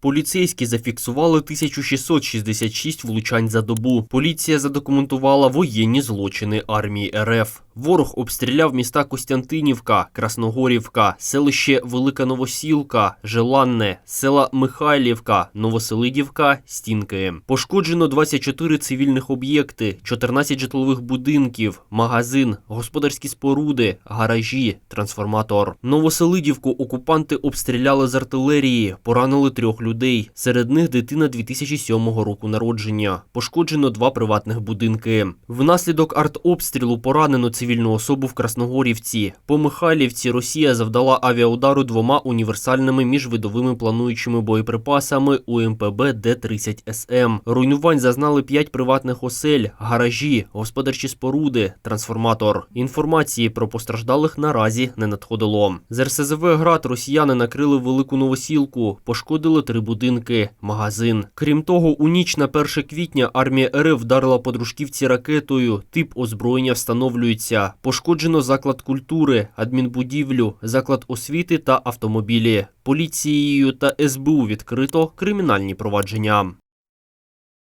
Поліцейські зафіксували 1666 влучань за добу. Поліція задокументувала воєнні злочини армії РФ. Ворог обстріляв міста Костянтинівка, Красногорівка, селище Велика Новосілка, Желанне, села Михайлівка, Новоселидівка, Стінки. Пошкоджено 24 цивільних об'єкти, 14 житлових будинків, магазин, господарські споруди, гаражі, трансформатор. Новоселидівку окупанти обстріляли з артилерії, поранили трьох людей. Серед них дитина 2007 року народження. Пошкоджено два приватних будинки. Внаслідок артобстрілу поранено цивільну особу в Красногорівці. По Михайлівці Росія завдала авіаудару двома універсальними міжвидовими плануючими боєприпасами УМПБ Д-30СМ. Руйнувань зазнали п'ять приватних осель, гаражі, господарчі споруди, трансформатор. Інформації про постраждалих наразі не надходило. З РСЗВ «Град» росіяни накрили велику новосілку, пошкодили три будинки, магазин. Крім того, у ніч на 1 квітня армія РФ вдарила по дружківці ракетою. Тип озброєння встановлюється. Пошкоджено заклад культури, адмінбудівлю, заклад освіти та автомобілі. Поліцією та СБУ відкрито кримінальні провадження.